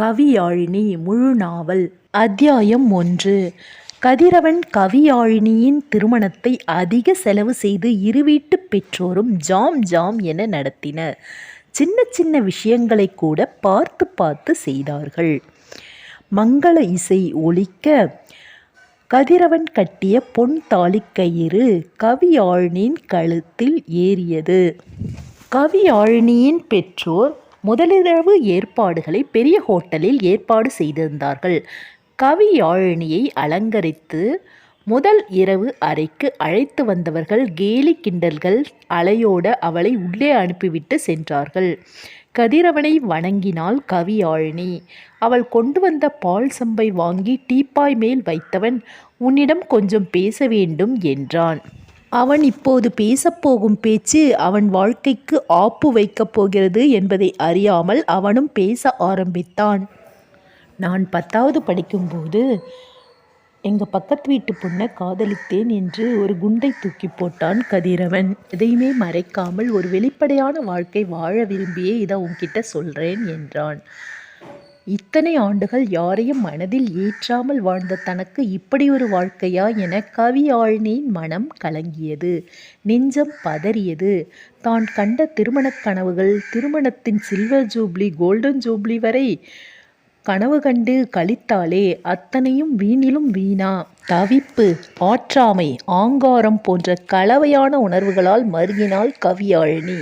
கவியாழினி முழு நாவல் அத்தியாயம் ஒன்று கதிரவன் கவியாழினியின் திருமணத்தை அதிக செலவு செய்து இரு வீட்டு பெற்றோரும் ஜாம் ஜாம் என நடத்தினர். சின்ன சின்ன விஷயங்களைக் கூட பார்த்து பார்த்து செய்தார்கள். மங்கள இசை ஒழிக்க கதிரவன் கட்டிய பொன் தாலிக்கயிறு கவியாழினியின் கழுத்தில் ஏறியது. கவியாழினியின் பெற்றோர் முதலிரவு ஏற்பாடுகளை பெரிய ஹோட்டலில் ஏற்பாடு செய்திருந்தார்கள். கவியாழினியை அலங்கரித்து முதல் இரவு அறைக்கு அழைத்து வந்தவர்கள் கேலி கிண்டல்கள் அலையோட அவளை உள்ளே அனுப்பிவிட்டு சென்றார்கள். கதிரவனை வணங்கினாள் கவியாழினி. அவள் கொண்டு வந்த பால் சம்பை வாங்கி டீப்பாய் மேல் வைத்தவன் உன்னிடம் கொஞ்சம் பேச வேண்டும் என்றான். அவன் இப்போது பேசப்போகும் பேச்சு அவன் வாழ்க்கைக்கு ஆப்பு வைக்கப் போகிறது என்பதை அறியாமல் அவனும் பேச ஆரம்பித்தான். நான் பத்தாவது படிக்கும்போது எங்கள் பக்கத்து வீட்டு பொண்ணை காதலித்தேன் என்று ஒரு குண்டை தூக்கிப் போட்டான் கதிரவன். எதையுமே மறைக்காமல் ஒரு வெளிப்படையான வாழ்க்கை வாழ விரும்பியே இதை உன்கிட்ட சொல்கிறேன் என்றான். இத்தனை ஆண்டுகள் யாரையும் மனதில் ஏற்றாமல் வாழ்ந்த தனக்கு இப்படி ஒரு வாழ்க்கையா என கவியாழினியின் மனம் கலங்கியது. நெஞ்சம் பதறியது. தான் கண்ட திருமணக் கனவுகள் திருமணத்தின் சில்வர் ஜூப்ளி கோல்டன் ஜூப்ளி வரை கனவு கண்டு கழித்தாலே அத்தனையும் வீணிலும் வீணா? தவிப்பு ஆற்றாமை ஆங்காரம் போன்ற கலவையான உணர்வுகளால் மருகினாள் கவியாழினி.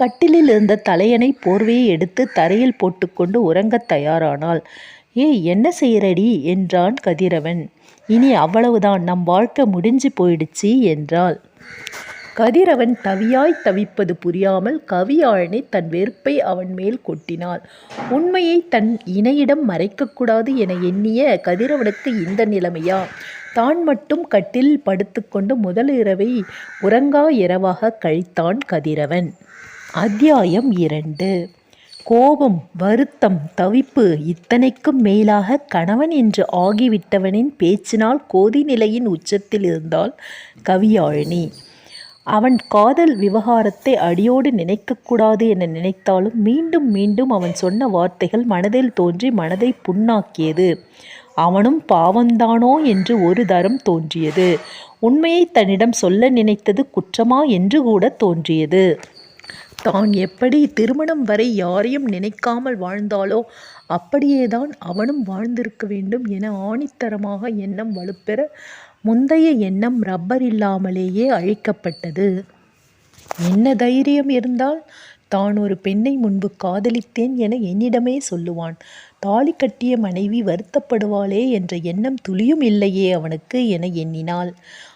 கட்டிலில் இருந்த தலையணை போர்வையை எடுத்து தரையில் போட்டுக்கொண்டு உறங்கத் தயாரானாள். ஏய் என்ன செய்கிறடி என்றான் கதிரவன். இனி அவ்வளவுதான் நம் வாழ்க்கை முடிஞ்சு போயிடுச்சு என்றாள். கதிரவன் தவியாய் தவிப்பது புரியாமல் கவியாழனை தன் வெறுப்பை அவன் மேல் கொட்டினாள். உண்மையைத் தன் இணையிடம் மறைக்கக்கூடாது என எண்ணிய கதிரவனுக்கு இந்த நிலைமையா? தான் மட்டும் கட்டில் படுத்துக்கொண்டு முதல் இரவை உறங்கா இரவாக கழித்தான் கதிரவன். அத்தியாயம் இரண்டு கோபம் வருத்தம் தவிப்பு இத்தனைக்கும் மேலாக கணவன் என்று ஆகிவிட்டவனின் பேச்சினால் கொதிநிலையின் உச்சத்தில் இருந்தால் கவியாழினி. அவன் காதல் விவகாரத்தை அடியோடு நினைக்கக்கூடாது என நினைத்தாலும் மீண்டும் மீண்டும் அவன் சொன்ன வார்த்தைகள் மனதில் தோன்றி மனதை புண்ணாக்கியது. அவனும் பாவந்தானோ என்று ஒரு தரம் தோன்றியது. உண்மையைத் தன்னிடம் சொல்ல நினைத்தது குற்றமா என்று கூட தோன்றியது. தான் எப்படி திருமணம் வரை யாரையும் நினைக்காமல் வாழ்ந்தாளோ அப்படியேதான் அவனும் வாழ்ந்திருக்க வேண்டும் என ஆணித்தரமாக எண்ணம் வலுப்பெற முந்தைய எண்ணம் ரப்பர் இல்லாமலேயே அழிக்கப்பட்டது. என்ன தைரியம் இருந்தால் தான் ஒரு பெண்ணை முன்பு காதலித்தேன் என என்னிடமே சொல்லுவான். தாலி கட்டிய மனைவி வருத்தப்படுவாளே என்ற எண்ணம் துளியும் இல்லையே அவனுக்கு என எண்ணினாள்.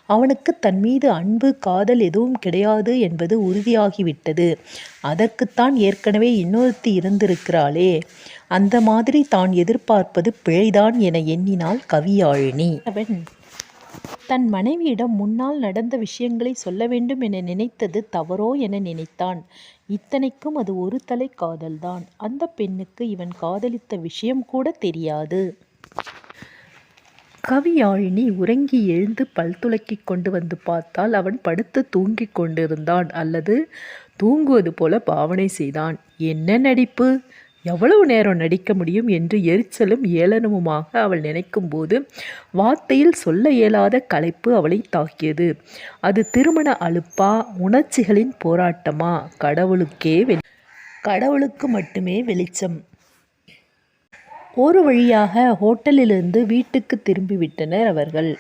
அவனுக்குத் தன்மீது அன்பு காதல் எதுவும் கிடையாது என்பது உறுதியாகிவிட்டது. அதற்குத்தான் ஏற்கனவே இன்னொருத்தி இருந்திருக்கிறாளே. அந்த மாதிரி தான் எதிர்பார்ப்பது பிழைதான் என எண்ணினாள் கவியாழினி. அவன் தன் மனைவியிடம் முன்னால் நடந்த விஷயங்களை சொல்ல வேண்டும் என நினைத்தது தவறோ என நினைத்தான். இத்தனைக்கும் அது ஒரு தலைக் காதல்தான். அந்த பெண்ணுக்கு இவன் காதலித்த விஷயம் கூட தெரியாது. கவியாழினி உறங்கி எழுந்து பல் துளக்கி கொண்டு வந்து பார்த்தால் அவன் படுத்து தூங்கிக் கொண்டிருந்தான் அல்லது தூங்குவது போல பாவனை செய்தான். என்ன நடிப்பு? எவ்வளவு நேரம் நடிக்க முடியும் என்று எரிச்சலும் ஏளனமுமாக அவள் நினைக்கும்போது வார்த்தையில் சொல்ல இயலாத களைப்பு அவளை தாக்கியது. அது திருமண அழுப்பா உணர்ச்சிகளின் போராட்டமா? கடவுளுக்கே கடவுளுக்கு மட்டுமே வெளிச்சம். ஒரு வழியாக ஹோட்டலிலிருந்து வீட்டுக்கு திரும்பிவிட்டனர் அவர்கள்.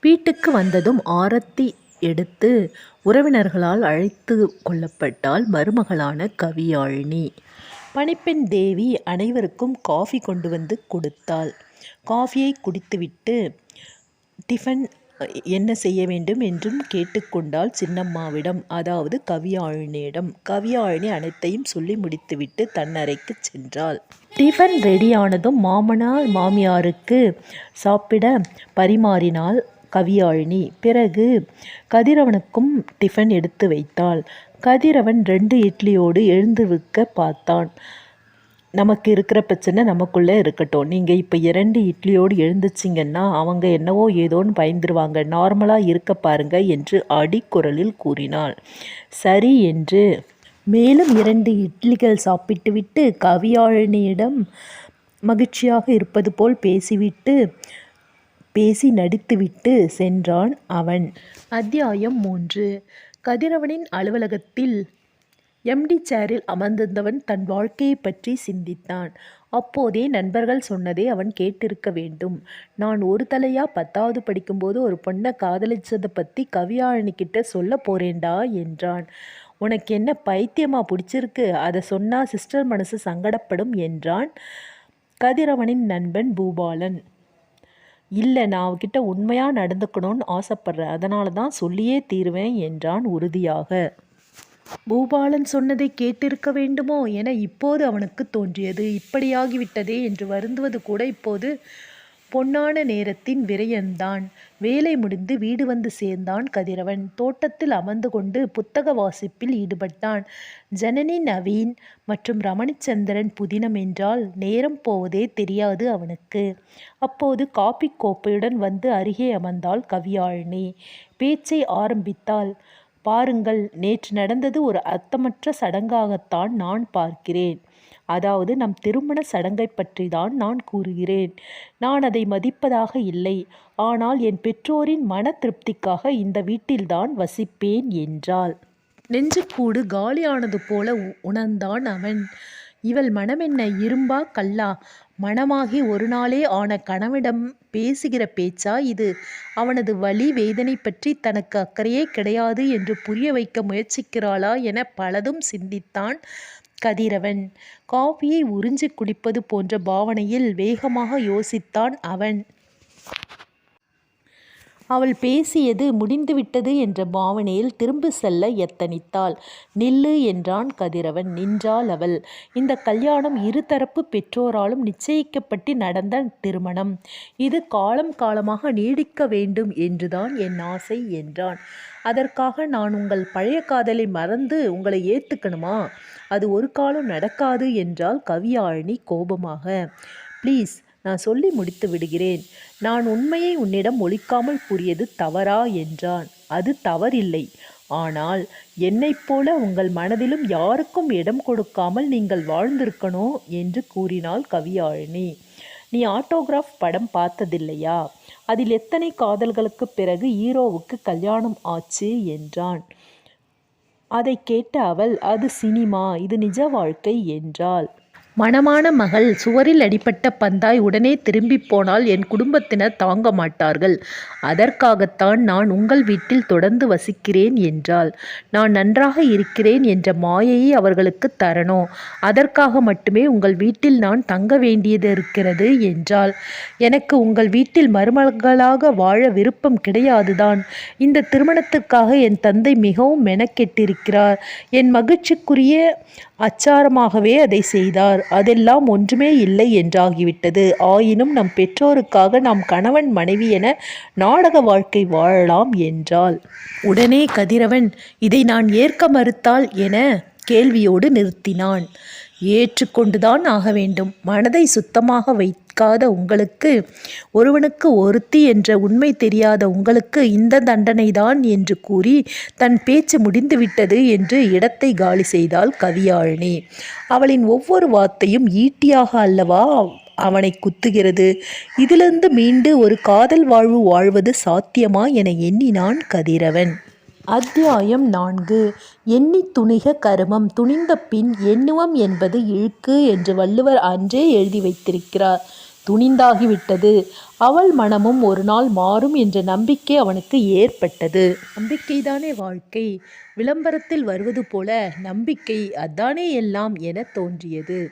வீட்டுக்கு வந்ததும் ஆரத்தி எடுத்து உறவினர்களால் அழைத்து கொள்ளப்பட்டால் மருமகளான கவியாழினி. பணிப்பெண் தேவி அனைவருக்கும் காஃபி கொண்டு வந்து கொடுத்தாள். காஃபியை குடித்துவிட்டு டிஃபன் என்ன செய்ய வேண்டும் என்றும் கேட்டுக்கொண்டால் சின்னம்மாவிடம் அதாவது கவியாழினியிடம். கவியாழினி அனைத்தையும் சொல்லி முடித்துவிட்டு தன் அறைக்குச் சென்றாள். டிஃபன் ரெடியானதும் மாமனார் மாமியாருக்கு சாப்பிட பரிமாறினாள் கவியாழினி. பிறகு கதிரவனுக்கும் டிஃபன் எடுத்து வைத்தாள். கதிரவன் ரெண்டு இட்லியோடு எழுந்திருக்கப் பார்த்தான். நமக்கு இருக்கிற பிரச்சனை நமக்குள்ளே இருக்கட்டும். நீங்கள் இப்போ இரண்டு இட்லியோடு எழுந்துச்சிங்கன்னா அவங்க என்னவோ ஏதோன்னு பயந்துருவாங்க. நார்மலாக இருக்க பாருங்க என்று அடிக்குரலில் கூறினாள். சரி என்று மேலும் இரண்டு இட்லிகள் சாப்பிட்டுவிட்டு கவியாழினியிடம் மகிழ்ச்சியாக இருப்பது போல் பேசிவிட்டு பேசி நடித்துவிட்டு சென்றான் அவன். அத்தியாயம் மூன்று கதிரவனின் அலுவலகத்தில் எம்.டி. சேரில் அமர்ந்திருந்தவன் தன் வாழ்க்கையை பற்றி சிந்தித்தான். அப்போதே நண்பர்கள் சொன்னதை அவன் கேட்டிருக்க வேண்டும். நான் ஒரு தலையா பத்தாவது படிக்கும்போது ஒரு பொண்ணை காதலிச்சதை பற்றி கவியாழனிக்கிட்ட சொல்லப் போறேண்டா என்றான். உனக்கு என்ன பைத்தியமா பிடிச்சிருக்கு அதை சொன்னால் சிஸ்டர் மனசு சங்கடப்படும் என்றான் கதிரவனின் நண்பன் பூபாலன். இல்லை நான் அவகிட்ட உண்மையாக நடந்துக்கணும்னு அதனால் தான் சொல்லியே தீருவேன் என்றான் உறுதியாக. பூபாலன் சொன்னதைக் கேட்டிருக்க வேண்டுமோ என இப்போது அவனுக்கு தோன்றியது. இப்படியாகிவிட்டதே என்று வருந்துவது கூட இப்போது பொன்னான நேரத்தின் விரயம்தான். வேலை முடிந்து வீடு வந்து சேர்ந்தான் கதிரவன். தோட்டத்தில் அமர்ந்து கொண்டு புத்தக வாசிப்பில் ஈடுபட்டான். ஜனனி நவீன் மற்றும் ரமணிச்சந்திரன் புதினம் என்றால் நேரம் போவதே தெரியாது அவனுக்கு. அப்போது காபிக் கோப்பையுடன் வந்து அருகே அமர்ந்தாள் கவியாழினி. பேச்சை ஆரம்பித்தாள். பாருங்கள் நேற்று நடந்தது ஒரு அர்த்தமற்ற சடங்காகத்தான் நான் பார்க்கிறேன். அதாவது நம் திருமண சடங்கை பற்றி தான் நான் கூறுகிறேன். நான் அதை மதிப்பதாக இல்லை. ஆனால் என் பெற்றோரின் மன திருப்திக்காக இந்த வீட்டில்தான் வசிப்பேன் என்றாள். நெஞ்சுக்கூடு காலியானது போல உணர்ந்தான் அவன். இவள் மனமென்ன இரும்பா கல்லா? மணமாகி ஒரு நாளே ஆன கணவனிடம் பேசுகிற பேச்சா இது? அவனது வலி வேதனை பற்றி தனக்கு அக்கறையே கிடையாது என்று புரிய வைக்க முயற்சிக்கிறாளா என பலதும் சிந்தித்தான் கதிரவன். காஃபியை உறிஞ்சி குடிப்பது போன்ற பாவனையில் வேகமாக யோசித்தான் அவன். அவள் பேசியது முடிந்துவிட்டது என்ற பாவனையில் திரும்பி செல்ல எத்தனித்தாள். நில்லு என்றான் கதிரவன். நின்றாள் அவள். இந்த கல்யாணம் இருதரப்பு பெற்றோராலும் நிச்சயிக்கப்பட்டு நடந்த திருமணம். இது காலம் காலமாக நீடிக்க வேண்டும் என்றுதான் என் ஆசை என்றான். அதற்காக நான் உங்கள் பழைய காதலை மறந்து உங்களை ஏற்றுக்கணுமா அது ஒரு காலம் நடக்காது என்றால் கவியாழினி கோபமாக. ப்ளீஸ் நான் சொல்லி முடித்து விடுகிறேன். நான் உண்மையை உன்னிடம் ஒழிக்காமல் கூறியது தவறா என்றான். அது தவறில்லை. ஆனால் என்னைப் போல உங்கள் மனதிலும் யாருக்கும் இடம் கொடுக்காமல் நீங்கள் வாழ்ந்திருக்கணும் என்று கூறினாள் கவியாழினி. நீ ஆட்டோகிராஃப் படம் பார்த்ததில்லையா? அதில் எத்தனை காதல்களுக்குப் பிறகு ஹீரோவுக்கு கல்யாணம் ஆச்சு என்றான். அதைக் கேட்ட அவள் அது சினிமா இது நிஜ வாழ்க்கை என்றாள். மணமான மகள் சுவரில் அடிபட்ட பந்தாய் உடனே திரும்பிப் போனால் என் குடும்பத்தினர் தாங்க மாட்டார்கள். அதற்காகத்தான் நான் உங்கள் வீட்டில் தொடர்ந்து வசிக்கிறேன் என்றாள். நான் நன்றாக இருக்கிறேன் என்ற மாயையை அவர்களுக்கு தரணும். அதற்காக மட்டுமே உங்கள் வீட்டில் நான் தங்க வேண்டியது இருக்கிறது என்றாள். எனக்கு உங்கள் வீட்டில் மருமகளாக வாழ விருப்பம் கிடையாதுதான். இந்த திருமணத்துக்காக என் தந்தை மிகவும் மெனக்கெட்டிருக்கிறார். என் மகிழ்ச்சிக்குரிய அச்சாரமாகவே அதை செய்தார். அதெல்லாம் ஒன்றுமே இல்லை என்றாகிவிட்டது. ஆயினும் நம் பெற்றோருக்காக நாம் கணவன் மனைவி என நாடக வாழ்க்கை வாழலாம் என்றாள். உடனே கதிரவன் இதை நான் ஏற்க மறுத்தால் என கேள்வியோடு நிறுத்தினான். ஏற்றுக்கொண்டுதான் ஆக வேண்டும். மனதை சுத்தமாக வைத்து நிற்காத உங்களுக்கு ஒருவனுக்கு ஒருத்தி என்ற உண்மை தெரியாத உங்களுக்கு இந்தத் தண்டனைதான் என்று கூறி தன் பேச்சு முடிந்துவிட்டது என்று இடத்தை காலி செய்தாள் கவியாழினி. அவளின் ஒவ்வொரு வார்த்தையும் ஈட்டியாக அல்லவா அவனை குத்துகிறது. இதிலிருந்து மீண்டு ஒரு காதல் வாழ்வு வாழ்வது சாத்தியமா என எண்ணினான் கதிரவன். அத்தியாயம் நான்கு எண்ணித் துணிக கருமம் துணிந்த பின் எண்ணுவம் என்பது இழுக்கு என்று வள்ளுவர் அன்றே எழுதி வைத்திருக்கிறார். துணிந்தாகிவிட்டது. அவள் மனமும் ஒரு நாள் மாறும் என்ற நம்பிக்கை அவனுக்கு ஏற்பட்டது. நம்பிக்கைதானே வாழ்க்கை. விளம்பரத்தில் வருவது போல நம்பிக்கை அதானே எல்லாம் எனத் தோன்றியது.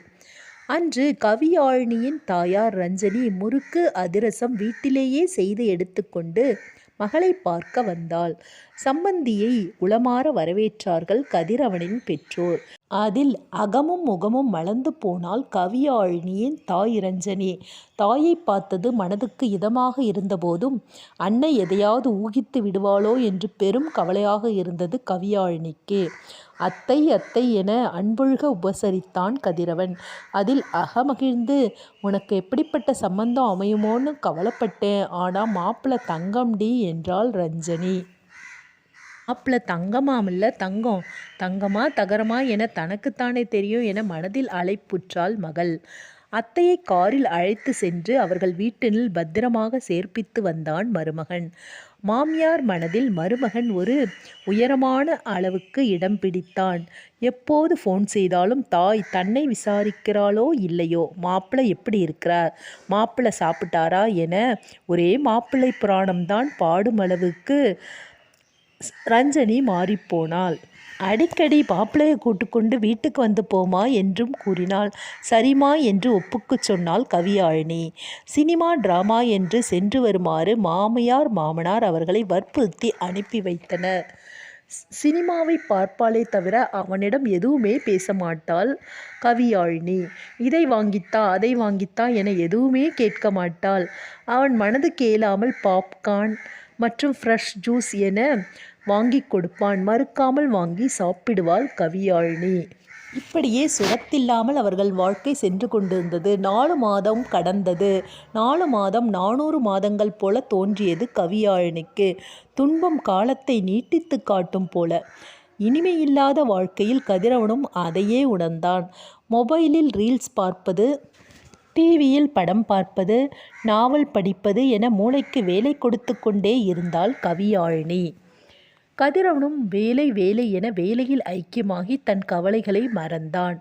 அன்று கவியாழினியின் தாயார் ரஞ்சனி முறுக்கு அதிரசம் வீட்டிலேயே செய்து எடுத்துக்கொண்டு மகளை பார்க்க வந்தாள். சம்பந்தியை உளமாற வரவேற்றார்கள் கதிரவனின் பெற்றோர். அதில் அகமும் முகமும் மலர்ந்து போனால் கவியாழினியின் தாய் ரஞ்சனி. தாயைப் பார்த்தது மனதுக்கு இதமாக இருந்தபோதும் அன்னை எதையாவது ஊகித்து விடுவாளோ என்று பெரும் கவலையாக இருந்தது கவியாழினிக்கு. அத்தை அத்தை என அன்பொழுக உபசரித்தான் கதிரவன். அதில் அகமகிழ்ந்து உனக்கு எப்படிப்பட்ட சம்பந்தம் அமையுமோன்னு கவலைப்பட்டேன். ஆனா மாப்பிள்ளை தங்கம்டி என்றாள் ரஞ்சனி. மாப்பிள்ள தங்கமாமில்ல தங்கம் தங்கமா தகரமா என தனக்குத்தானே தெரியும் என மனதில் அலைப்புற்றாள் மகள் அத்தையை காரில் அழைத்து சென்று அவர்கள் வீட்டினில் பத்திரமாக சேர்ப்பித்து வந்தான் மருமகன் மாமியார் மனதில் மருமகன் ஒரு உயரமான அளவுக்கு இடம் பிடித்தான். எப்போது ஃபோன் செய்தாலும் தாய் தன்னை விசாரிக்கிறாளோ இல்லையோ? மாப்பிள்ளை எப்படி இருக்கிறார்? மாப்பிள்ளை சாப்பிட்டாரா? என ஒரே மாப்பிள்ளை புராணம்தான் பாடும் அளவுக்கு ரஞ்சனி மாறிப்போனாள் அடிக்கடி மாப்பிள்ளையை கூட்டுக்கொண்டு வீட்டுக்கு வந்து போமா என்றும் கூறினாள். சரிமா என்று ஒப்புக்குச் சொன்னாள் கவியாழினி. சினிமா டிராமா என்று சென்று வருமாறு மாமியார் மாமனார் அவர்களை வற்புறுத்தி அனுப்பி வைத்தனர். சினிமாவை பார்ப்பாளே தவிர அவனிடம் எதுவுமே பேச மாட்டாள் கவியாழினி. இதை வாங்கித்தா அதை வாங்கித்தா என எதுவுமே கேட்க மாட்டாள். அவன் மனது கேளாமல் பாப்கார்ன் மற்றும் ஃப்ரெஷ் ஜூஸ் என வாங்கி கொடுப்பான். மறுக்காமல் வாங்கி சாப்பிடுவாள் கவியாழினி. இப்படியே சுரத்தில்லாமல் அவர்கள் வாழ்க்கை சென்று கொண்டிருந்தது. நாலு மாதம் கடந்தது. நாலு மாதம் நானூறு மாதங்கள் போல தோன்றியது கவியாழினிக்கு. துன்பம் காலத்தை நீட்டித்து காட்டும் போல. இனிமையில்லாத வாழ்க்கையில் கதிரவனும் அதையே உணர்ந்தான். மொபைலில் ரீல்ஸ் பார்ப்பது டிவியில் படம் பார்ப்பது நாவல் படிப்பது என மூளைக்கு வேலை கொடுத்து கொண்டே இருந்தாள் கவியாழினி. கதிரவனும் வேலை வேலை என வேலையில் ஐக்கியமாகி தன் கவலைகளை மறந்தான்.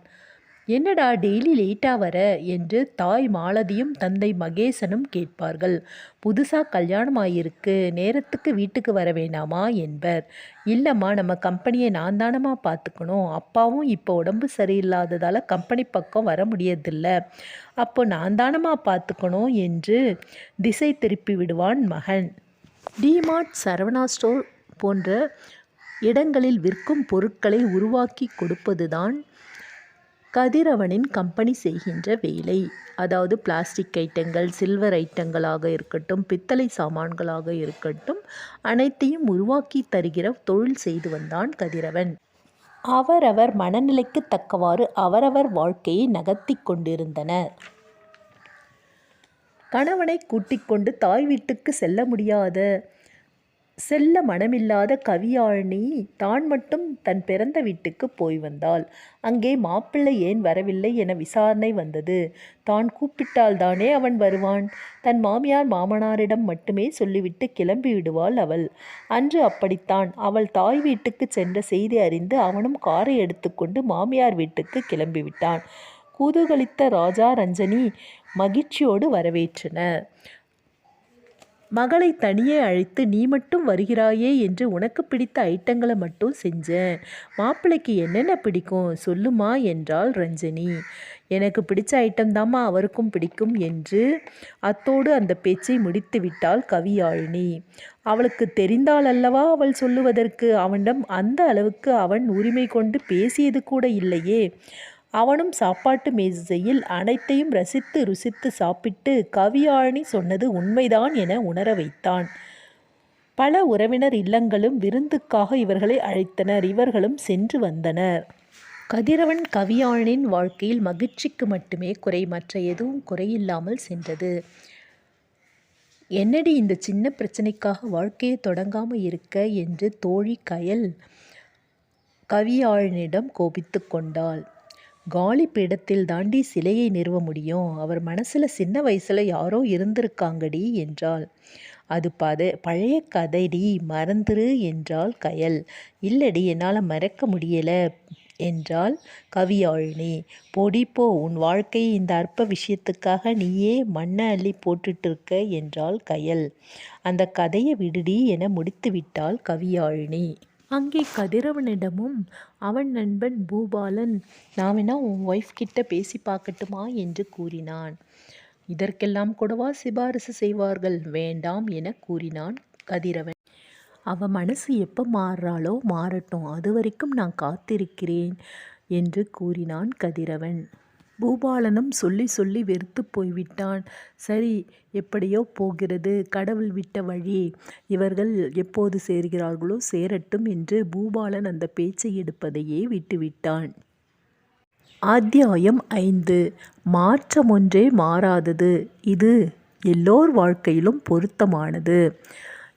என்னடா டெய்லி லேட்டா வர என்று தாய் மாலதியும் தந்தை மகேசனும் கேட்பார்கள். புதுசாக கல்யாணம் ஆகியிருக்கு நேரத்துக்கு வீட்டுக்கு வர வேணாமா என்பர். இல்லைம்மா நம்ம கம்பெனியை நான் தானம்மா பார்த்துக்கணும். அப்பாவும் இப்போ உடம்பு சரியில்லாததால் கம்பெனி பக்கம் வர முடியறதில்ல. அப்போ நான் தானம்மா பார்த்துக்கணும் என்று திசை திருப்பி விடுவான் மகன். டிமார்ட் சரவணா ஸ்டோர் போன்ற இடங்களில் விற்கும் பொருட்களை உருவாக்கி கொடுப்பதுதான் கதிரவனின் கம்பெனி செய்கின்ற வேலை. அதாவது பிளாஸ்டிக் ஐட்டங்கள் சில்வர் ஐட்டங்களாக இருக்கட்டும் பித்தளை சாமான்களாக இருக்கட்டும் அனைத்தையும் உருவாக்கி தருகிற தொழில் செய்து வந்தான் கதிரவன். அவரவர் மனநிலைக்கு தக்கவாறு அவரவர் வாழ்க்கையை நகர்த்தி கொண்டிருந்தனர். கணவனை கூட்டிக் கொண்டு தாய் வீட்டுக்கு செல்ல முடியாத செல்ல மனமில்லாத கவியாழ்னி தான் மட்டும் தன் பிறந்த வீட்டுக்கு போய் வந்தாள். அங்கே மாப்பிள்ளை ஏன் வரவில்லை என விசாரணை வந்தது. தான் கூப்பிட்டால்தானே அவன் வருவான்? தன் மாமியார் மாமனாரிடம் மட்டுமே சொல்லிவிட்டு கிளம்பி விடுவாள் அவள். அன்று அப்படித்தான் அவள் தாய் வீட்டுக்கு சென்ற செய்தி அறிந்து அவனும் காரை எடுத்துக்கொண்டு மாமியார் வீட்டுக்கு கிளம்பிவிட்டான் குதூகலித்த ராஜா ரஞ்சனி மகிழ்ச்சியோடு வரவேற்றனர். மகளை தனியே அழைத்து நீ மட்டும் வருகிறாயே என்று உனக்கு பிடித்த ஐட்டங்களை மட்டும் செஞ்சேன். மாப்பிள்ளைக்கு என்னென்ன பிடிக்கும் சொல்லுமா? என்றாள் ரஞ்சனி. எனக்கு பிடிச்ச ஐட்டம் தாம்மா அவருக்கும் பிடிக்கும் என்று அத்தோடு அந்த பேச்சை முடித்து விட்டாள் கவியாழினி. அவளுக்கு தெரிந்தால் அல்லவா அவள் சொல்லுவதற்கு? அவனிடம் அந்த அளவுக்கு அவன் உரிமை கொண்டு பேசியது கூட இல்லையே. அவனும் சாப்பாட்டு மேசையில் அனைத்தையும் ரசித்து ருசித்து சாப்பிட்டு கவியாழினி சொன்னது உண்மைதான் என உணர வைத்தான். பல உறவினர் இல்லங்களும் விருந்துக்காக இவர்களை அழைத்தனர். இவர்களும் சென்று வந்தனர். கதிரவன் கவியாழனின் வாழ்க்கையில் மகிழ்ச்சிக்கு மட்டுமே குறை. மற்ற எதுவும் குறையில்லாமல் சென்றது. என்னடி இந்த சின்ன பிரச்சனைக்காக வாழ்க்கையை தொடங்காமல் இருக்க என்று தோழி கயல் கவியாழனிடம் கோபித்து கொண்டாள். காலி பீடத்தில் தாண்டி சிலையை நிறுவ முடியும். அவர் மனசில் சின்ன வயசில் யாரோ இருந்திருக்காங்கடி என்றாள். அது பத பழைய கதைடி மறந்துரு என்றாள் கயல். இல்லடி என்னால் மறக்க முடியலை என்றாள் கவியாழினி. போடி போ உன் வாழ்க்கையை இந்த அற்ப விஷயத்துக்காக நீயே மண்ணை அள்ளி போட்டுட்டு இருக்க என்றாள் கயல். அந்த கதையை விடுடி என முடித்துவிட்டாள் கவியாழினி. அங்கே கதிரவனிடமும் அவன் நண்பன் பூபாலன் நான் வேணா உன் ஒய்ஃப் கிட்ட பேசி பார்க்கட்டுமா? என்று கூறினான். இதற்கெல்லாம் கூடவா சிபாரிசு செய்வார்கள்? வேண்டாம் என கூறினான் கதிரவன். அவ மனசு எப்போ மாறுறாளோ மாறட்டும். அது வரைக்கும் நான் காத்திருக்கிறேன் என்று கூறினான் கதிரவன். பூபாலனும் சொல்லி சொல்லி வெறுத்து போய்விட்டான். சரி எப்படியோ போகிறது. கடவுள் விட்ட வழி. இவர்கள் எப்போது சேர்கிறார்களோ சேரட்டும் என்று பூபாலன் அந்த பேச்சை எடுப்பதையே விட்டுவிட்டான். அத்தியாயம் ஐந்து. மாற்றம் ஒன்றே மாறாதது. இது எல்லோர் வாழ்க்கையிலும் பொருத்தமானது.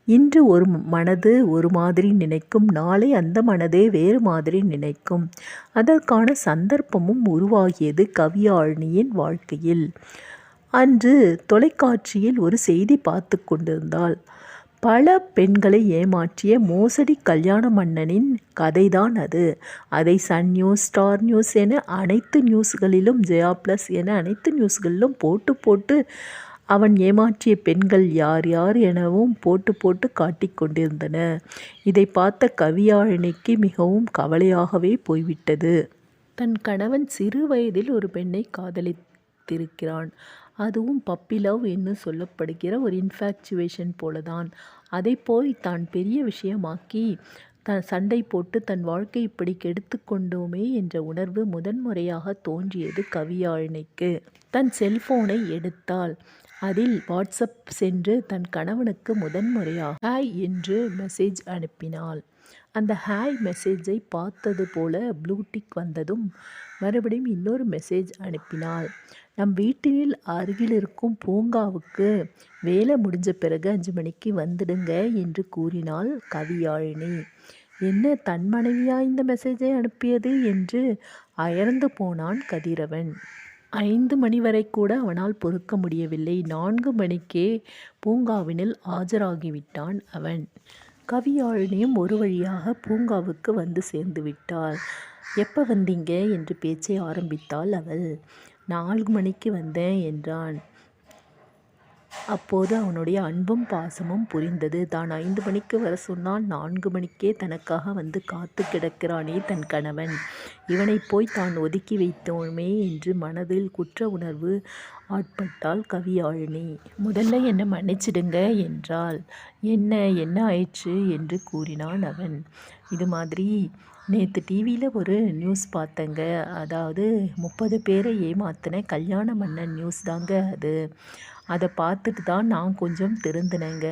இன்று ஒரு மனது ஒரு மாதிரி நினைக்கும் நாளை அந்த மனதே வேறு மாதிரி நினைக்கும். அதற்கான சந்தர்ப்பமும் உருவாகியது கவியாழினியின் வாழ்க்கையில். அன்று தொலைக்காட்சியில் ஒரு செய்தி பார்த்து கொண்டிருந்தாள். பல பெண்களை ஏமாற்றிய மோசடி கல்யாண மன்னனின் கதைதான் அது. அதை சன் நியூஸ் ஸ்டார் நியூஸ் என அனைத்து நியூஸ்களிலும் ஜெயா ப்ளஸ் என அனைத்து நியூஸ்களிலும் போட்டு போட்டு அவன் ஏமாற்றிய பெண்கள் யார் யார் எனவும் போட்டு போட்டு காட்டிக் கொண்டிருந்தன. இதை பார்த்த கவியாழினிக்கு மிகவும் கவலையாகவே போய்விட்டது. தன் கணவன் சிறு வயதில் ஒரு பெண்ணை காதலித்திருக்கிறான். அதுவும் பப்பி லவ் என்று சொல்லப்படுகிற ஒரு இன்ஃபேக்சுவேஷன் போலதான். அதை போய் தான் பெரிய விஷயமாக்கி த சண்டை போட்டு தன் வாழ்க்கை இப்படி கெடுத்து கொண்டோமே என்ற உணர்வு முதன்முறையாக தோன்றியது கவியாழினிக்கு. தன் செல்போனை எடுத்தாள். அதில் வாட்ஸ்அப் சென்று தன் கணவனுக்கு முதன்முறையாக ஹாய் என்று மெசேஜ் அனுப்பினாள். அந்த ஹாய் மெசேஜை பார்த்தது போல ப்ளூடிக் வந்ததும் மறுபடியும் இன்னொரு மெசேஜ் அனுப்பினாள். நம் வீட்டில் அருகில் இருக்கும் பூங்காவுக்கு வேலை முடிஞ்ச பிறகு அஞ்சு மணிக்கு வந்துடுங்க என்று கூறினாள் கவியாழினி. என்ன தன் மனைவியா இந்த மெசேஜை அனுப்பியது? என்று அயர்ந்து போனான் கதிரவன். ஐந்து மணி வரை கூட அவனால் பொறுக்க முடியவில்லை. நான்கு மணிக்கே பூங்காவினில் ஆஜராகிவிட்டான் அவன். கவியாழினியும் ஒரு வழியாக பூங்காவுக்கு வந்து சேர்ந்து விட்டாள். எப்போ வந்தீங்க? என்று பேச்சை ஆரம்பித்தாள் அவள். நான்கு மணிக்கு வந்தேன் என்றான். அப்போது அவனுடைய அன்பும் பாசமும் புரிந்தது. தான் ஐந்து மணிக்கு வர சொன்னால் நான்கு மணிக்கே தனக்காக வந்து காத்து கிடக்கிறானே தன் கணவன். இவனை போய் தான் ஒதுக்கி வைத்தோமே என்று மனதில் குற்ற உணர்வு ஆட்பட்டாள் கவியாழினி. முதல்ல என்னை மன்னிச்சிடுங்க என்றாள். என்ன என்ன ஆயிற்று என்று கூறினான் அவன். இது மாதிரி நேற்று டிவியில் ஒரு நியூஸ் பார்த்தேங்க. அதாவது முப்பது பேரை ஏமாத்தின கல்யாண மன்னன் நியூஸ் தாங்க அது. அதை பார்த்துட்டு தான் நான் கொஞ்சம் திருந்தினேங்க.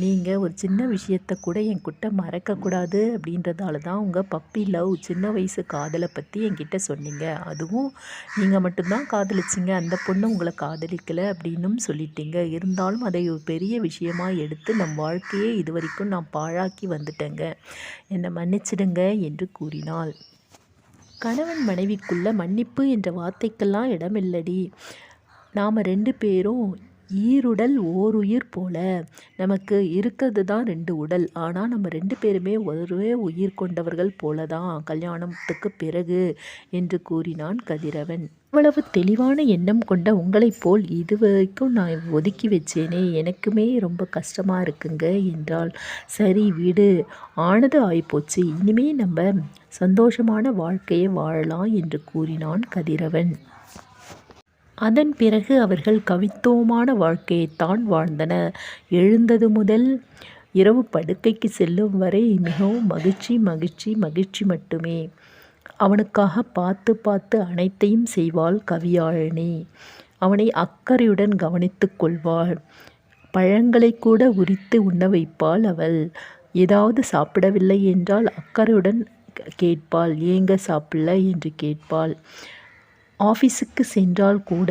நீங்கள் ஒரு சின்ன விஷயத்த கூட என்கிட்ட மறக்கக்கூடாது அப்படின்றதால தான் உங்கள் பப்பி லவ் சின்ன வயசு காதலை பற்றி என்கிட்ட சொன்னீங்க. அதுவும் நீங்கள் மட்டும்தான் காதலிச்சிங்க. அந்த பொண்ணு உங்களை காதலிக்கலை அப்படின்னும் சொல்லிட்டீங்க. இருந்தாலும் அதை ஒரு பெரிய விஷயமாக எடுத்து நம் வாழ்க்கையே இது வரைக்கும் நான் பாழாக்கி வந்துட்டேங்க. என்னை மன்னிச்சிடுங்க என்று கூறினாள். கணவன் மனைவிக்குள்ள மன்னிப்பு என்ற வார்த்தைக்கெல்லாம் இடமில்லடி. நாம் ரெண்டு பேரும் ஈருடல் ஓருயிர் போல. நமக்கு இருக்கிறது தான் ரெண்டு உடல். ஆனால் நம்ம ரெண்டு பேருமே ஒரே உயிர் கொண்டவர்கள் போல தான் கல்யாணத்துக்கு பிறகு என்று கூறினான் கதிரவன். இவ்வளவு தெளிவான எண்ணம் கொண்ட உங்களைப் போல் இதுவரைக்கும் நான் ஒதுக்கி வச்சேனே. எனக்குமே ரொம்ப கஷ்டமாக இருக்குங்க என்றால் சரி விடு. ஆனது ஆயிப்போச்சு. இனிமே நம்ம சந்தோஷமான வாழ்க்கையை வாழலாம் என்று கூறினான் கதிரவன். அதன் பிறகு அவர்கள் கவித்துவமான வாழ்க்கையைத்தான் வாழ்ந்தனர் எழுந்தது முதல் இரவு படுக்கைக்கு செல்லும் வரை மிகவும் மகிழ்ச்சி மகிழ்ச்சி மகிழ்ச்சி மட்டுமே. அவனுக்காக பார்த்து பார்த்து அனைத்தையும் செய்வாள் கவியாழினி. அவனை அக்கறையுடன் கவனித்து கொள்வாள். பழங்களை கூட உரித்து உண்ண வைப்பாள் அவள். ஏதாவது சாப்பிடவில்லை என்றால் அக்கறையுடன் கேட்பாள். ஏங்க சாப்பிடல? என்று கேட்பாள். ஆஃபீஸுக்கு சென்றால் கூட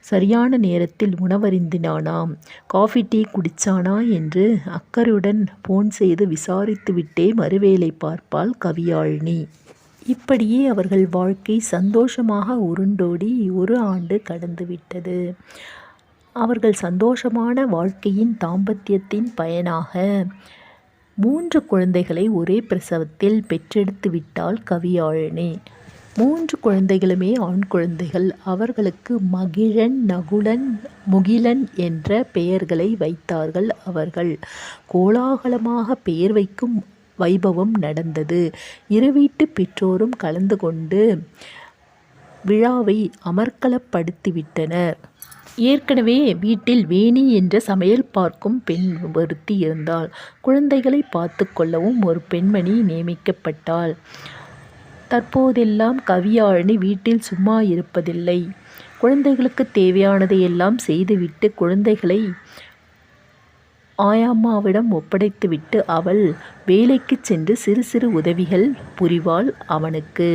சரியான நேரத்தில் உணவருந்தினானாம். காஃபி டீ குடிச்சானா என்று அக்கறையுடன் ஃபோன் செய்து விசாரித்துவிட்டே மறுவேளை பார்ப்பாள் கவியாழினி. இப்படியே அவர்கள் வாழ்க்கை சந்தோஷமாக உருண்டோடி ஒரு ஆண்டு கடந்துவிட்டது அவர்கள் சந்தோஷமான வாழ்க்கையின் தாம்பத்தியத்தின் பயனாக மூன்று குழந்தைகளை ஒரே பிரசவத்தில் பெற்றெடுத்து விட்டாள் கவியாழினி. மூன்று குழந்தைகளுமே ஆண் குழந்தைகள். அவர்களுக்கு மகிழன் நகுலன் முகிலன் என்ற பெயர்களை வைத்தார்கள் அவர்கள். கோலாகலமாக பெயர் வைக்கும் வைபவம் நடந்தது. இருவீட்டு பெற்றோரும் கலந்து கொண்டு விழாவை அமர்க்கலப்படுத்திவிட்டனர் ஏற்கனவே வீட்டில் வேணி என்ற சமையல் பார்க்கும் பெண் ஒருத்தி இருந்தாள். குழந்தைகளை பார்த்து கொள்ளவும் ஒரு பெண்மணி நியமிக்கப்பட்டாள். தற்போதெல்லாம் கவியாழினி வீட்டில் சும்மா இருப்பதில்லை. குழந்தைகளுக்கு தேவையானதை எல்லாம் செய்துவிட்டு குழந்தைகளை ஆயாம்மாவிடம் ஒப்படைத்துவிட்டு அவள் வேலைக்கு சென்று சிறு சிறு உதவிகள் புரிவாள் அவனுக்கு.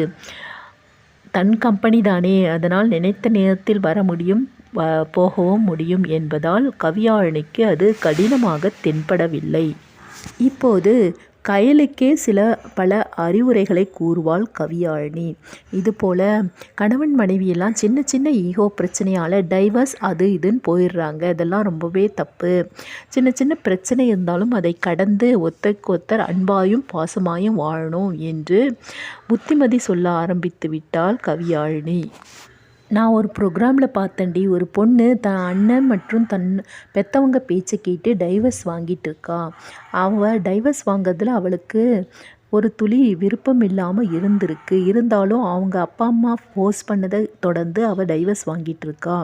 தன் கம்பெனி தானே அதனால் நினைத்த நேரத்தில் வர முடியும் போகவும் முடியும் என்பதால் கவியாழினிக்கு அது கடினமாக தென்படவில்லை. இப்போது கயலுக்கே சில பல அறிவுரைகளை கூறுவாள் கவியாழினி. இதுபோல் கணவன் மனைவியெல்லாம் சின்ன சின்ன ஈகோ பிரச்சனையால் டைவர்ஸ் அது இதுன்னு போயிடுறாங்க. இதெல்லாம் ரொம்பவே தப்பு. சின்ன சின்ன பிரச்சனை இருந்தாலும் அதை கடந்து ஒத்தருக்கு ஒத்தர் அன்பாயும் பாசமாயும் வாழணும் என்று புத்திமதி சொல்ல ஆரம்பித்து விட்டாள் கவியாழினி. நான் ஒரு ப்ரோக்ராமில் பார்த்தேன்டி. ஒரு பொண்ணு தன் அண்ணன் மற்றும் தன் பெற்றவங்க பேச்சை கேட்டு டைவர்ஸ் வாங்கிட்டு இருக்கா. அவள் டைவர்ஸ் வாங்கிறதுல அவளுக்கு ஒரு துளி விருப்பம் இல்லாமல் இருந்திருக்கு. இருந்தாலும் அவங்க அப்பா அம்மா ஃபோர்ஸ் பண்ணதை தொடர்ந்து அவள் டைவர்ஸ் வாங்கிட்டு இருக்கா.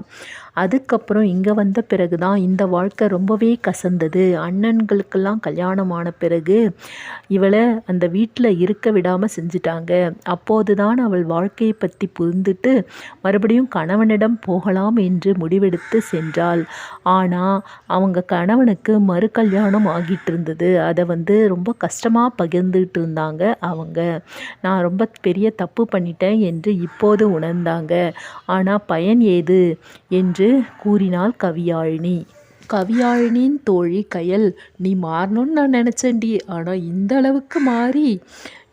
அதுக்கப்புறம் இங்கே வந்த பிறகு தான் இந்த வாழ்க்கை ரொம்பவே கசந்தது. அண்ணன்களுக்கெல்லாம் கல்யாணம் ஆன பிறகு இவளை அந்த வீட்டில் இருக்க விடாமல் செஞ்சிட்டாங்க. அப்போது தான் அவள் வாழ்க்கையை பற்றி புரிந்துட்டு மறுபடியும் கணவனிடம் போகலாம் என்று முடிவெடுத்து சென்றாள். ஆனால் அவங்க கணவனுக்கு மறு கல்யாணம் ஆகிட்டு இருந்தது அதை வந்து ரொம்ப கஷ்டமாக பகிர்ந்துட்டு இருந்தாங்க அவங்க. நான் ரொம்ப பெரிய தப்பு பண்ணிட்டேன் என்று இப்போது உணர்ந்தாங்க. ஆனால் பயன் ஏது? என்று கூறினாள் கவியாழினி. கவியாழினியின் தோழி கயல் நீ மாறணும்னு நான் நினச்சேன்டி ஆனால் இந்த அளவுக்கு மாறி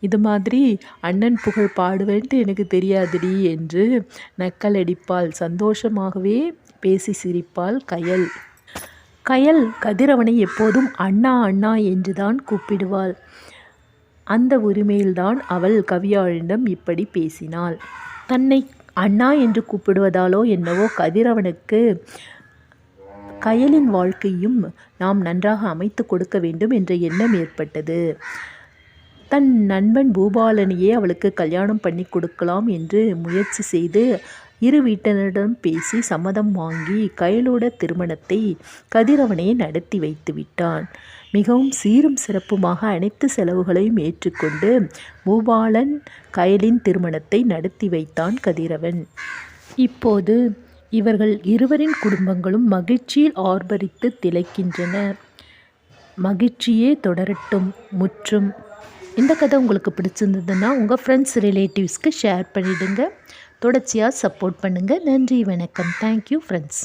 இது மாதிரி அண்ணன் புகழ் பாடுவேன்ட்டு எனக்கு தெரியாதுடி என்று நக்கலடிப்பாள். சந்தோஷமாகவே பேசி சிரிப்பாள் கயல். கயல் கதிரவனை எப்போதும் அண்ணா அண்ணா என்றுதான் கூப்பிடுவாள். அந்த உரிமையில்தான் அவள் கவியாழினிடம் இப்படி பேசினாள். தன்னை அண்ணா என்று கூப்பிடுவதாலோ என்னவோ கதிரவனுக்கு கயலின் வாழ்க்கையும் நாம் நன்றாக அமைத்து கொடுக்க வேண்டும் என்ற எண்ணம் ஏற்பட்டது. தன் நண்பன் பூபாலனையே அவளுக்கு கல்யாணம் பண்ணி கொடுக்கலாம் என்று முயற்சி செய்து இரு வீட்டினரிடம் பேசி சம்மதம் வாங்கி கயலோட திருமணத்தை கதிரவனே நடத்தி வைத்து விட்டான். மிகவும் சீரும் சிறப்புமாக அனைத்து செலவுகளையும் ஏற்றுக்கொண்டு பூபாலன் கயலின் திருமணத்தை நடத்தி வைத்தான் கதிரவன். இப்போது இவர்கள் இருவரின் குடும்பங்களும் மகிழ்ச்சியில் ஆர்ப்பரித்து திளைக்கின்றன. மகிழ்ச்சியே தொடரட்டும் முற்றும். இந்த கதை உங்களுக்கு பிடிச்சிருந்ததுன்னா உங்கள் ஃப்ரெண்ட்ஸ் ரிலேட்டிவ்ஸ்க்கு ஷேர் பண்ணிவிடுங்க தொடர்ச்சியாக சப்போர்ட் பண்ணுங்கள் நன்றி வணக்கம். Thank you friends